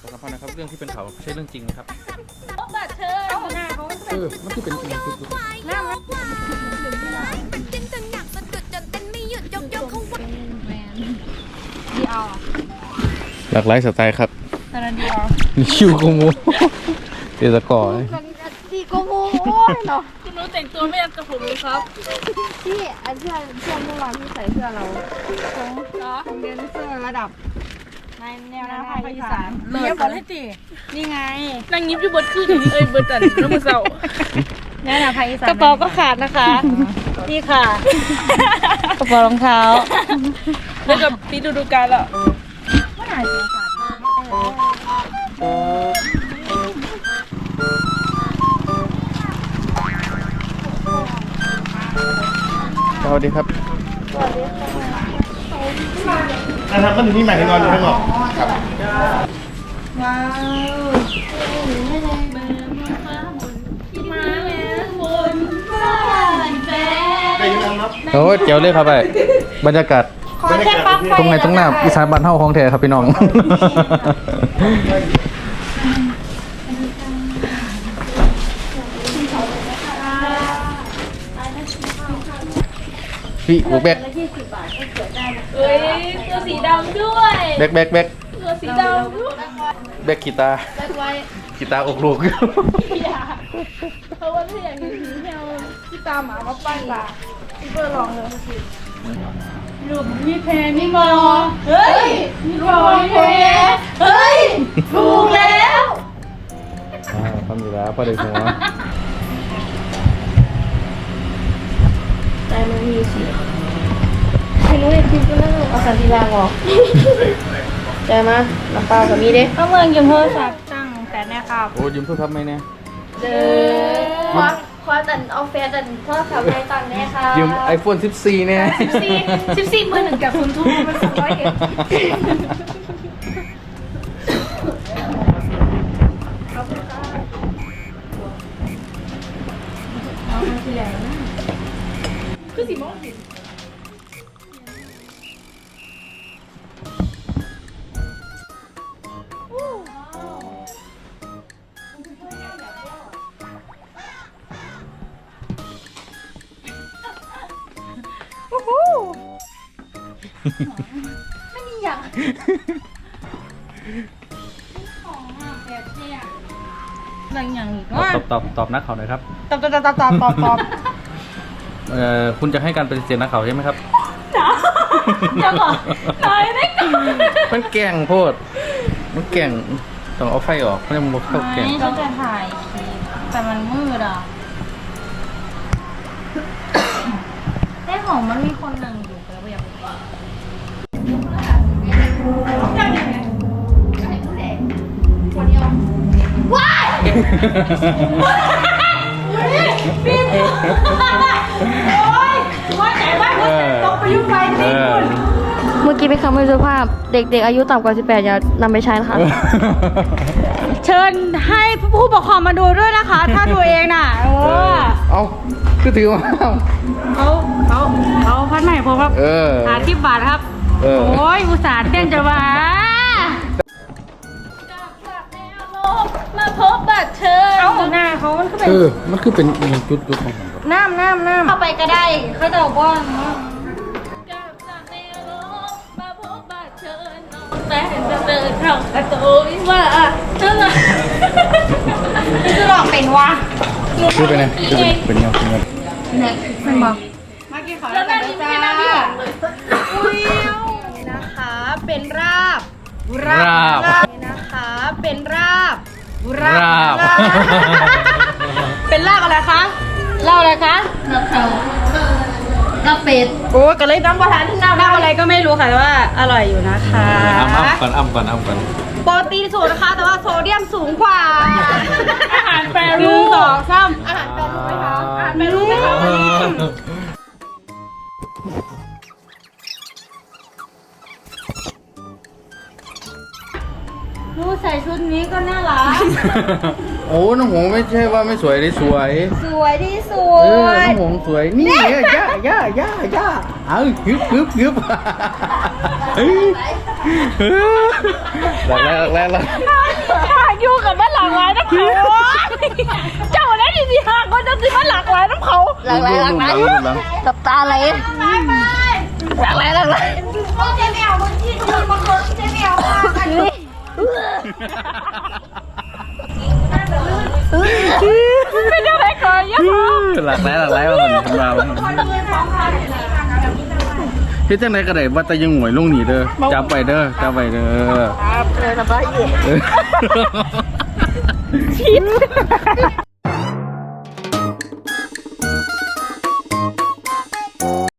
ขอสัมภาษณ์นะครับเรื่องที่เป็นข่าวใช่เรื่องจริงนะครับบัตรเชิญเอาหน้าเขาเออมันคือเป็นจริงหน้ามันจิ้นจนหนักสะดุดจนเต้นไม่หยุดยกยกเขาว่าดีออหลากหลายสไตล์ครับตอนนั้นดีออชิวกูมูเตะตะกอดีโกโมโอ้ ยเนาะคุณรู้แต่งตัวไม่ยันกับผมเลยครับพี่อันเสื้อเสื้อเมื่อวานที่ใส่เสื้อเราของเหรอเรียนเสื้อระดับในแนวหน้าภาคอีสานเลิศบอลให้ตีนี่ไงนั่งยิ้มอยู่บนขึ้นเอ้ยบนตันน้ำมือเสาแนวหน้าภาคอีสานกระเป๋าก็ขาดนะคะ นี่ค่ะกระเป๋ารองเท้าแล้วกับปีดูดูการแล้วส วัสดีครับนะครับมันถึงที่ใหม่ให้นอนอยู่ข้างนอกมาแล้วบนฟ้าแฟไปยังไงครับโอ้เจ๋วเลยครับไอ้บรรยากาศขอแค่ปลั๊กไฟตรงไหนตรงหน้าอีสานบ้านเฮาของแท้ครับพี่น้อง พี่บุกแบกเอ้ยตัวสีดำด้วยแบกแบกแบกตัวสีดำด้วยแบกกีตาร์กีตาร์อกลูกเพราะว่าถ้าอย่างนี้ที่เอาที่ตามหมามาปั้นปลาพี่เบอร์ลองเลยลูกพี่แพนนี่มอเฮ้ยนี่มอพี่แพนเฮ้ยถูกแล้วอ่าทำอยู่แล้วพอได้หัว ใจ มันมีสีให้รู้ในคลิปก็นั่งเอาสันติลางออกใจมาน้ำเปล่ากับมีเด้ก็เมืองยืมโทรศัพท์ตั้งแต่เนี่ยครับโอ้ยืมโทรศัพท์ไหมเนี่ยเด้อคว้าคว้าตันเอาแฟนตันโทรศัพท์ในตังแน่ค่ะยืม iPhone 14เนี่ยสี่สิบสี่หมื่นหนึ่งกับคุณทุกมันสองร้อยเอ็ด หลังอย่างอีกตอบตอบตอบนักข่าวหน่อยครับ ตอบตอบตอบตอบตอบตอบตอบเอ่อคุณจะให้การปฏิเสธนักข่าวใช่ไหมครับ เดี๋ยวก่อนตายได้ก่อนมันแกล้งโพด มันแกล้งต้องเอาไฟออกไม่ได้มันเข้าแกล้งไม่ต้องจะถ่ายคลิปแต่มันมืดอะได้ของมันมีคน เออเออเมื่อกี้เป็นคำไม่สุภาพ เด็กๆ อายุต่ำกว่า 18 อย่านำไปใช้นะคะ เชิญให้ผู้ปกครองมาดูด้วยนะคะ ถ้าดูเองน่ะเอเอออเอาคือถือมาเขาเขาเขาพัดใหม่ผมครับ เออหาที่บาทครับเออโอ้ยอุตส่าห์เต้นจะมา พบบัตรเชิญเอาหน้าเขามันก็เป็นเออ มันคือเป็นจุดจุดของผมน้ำน้ำน้ำเข้าไปก็ได้เขาจะบอกว่าแต่จะเจอเราแต่โตวิว่าเท่าไหร่จะลองเป็นวะคือเป็นไงคือเป็นเป็นยังเป็นยังมันบอกแล้วนั่นนี่ไม่น่าพี่หลงเลยนะคะเป็นราบราบนะคะเป็นราบ ราบ เป็นลาบอะไรคะลาบอะไรคะลาบเป็ดโอ้ก็เลยน้ำประทานน้ำลาบอะไรก็ไม่รู้ค่ะแต่ว่าอร่อยอยู่นะคะอ้ำอ้ำก่อนอ้ำก่อนอ้ำก่อนโปรตีนสูงนะคะแต่ว่าโซเดียมสูงกว่าอาหารแปรรูปสองซ้ำ ชุดนี้ก็น่ารัก โอ้น้องหงไม่ใช่ว่าไม่สวยเลยสวยสวยที่สุเออดน้องหงสวยนี่ย่าย่าย่าย่าย่าเอาฮึบฮึบฮึบเฮ้ยหลักแล้วหลักแล้วหลักหากอยู่กับบ้านหลากหลายน้ำเขาเจ้าได้ดีๆหากคนจะสิบ้านหลากหลายน้ำเขาหลังไหลหลังไหลรูปหลังตับตาไหลหลังไหลหลังไหลไม่ได้อ เป็นอะไรก่อนยะหลักแล้วหลักแล้วมันทำมาบ้างเฮ็ดจังไดก็ได้ว่าแต่ยังหวยลงหนีเด้อจับไปเด้อจับไปเด้อครับเลยสบายอยู่เออ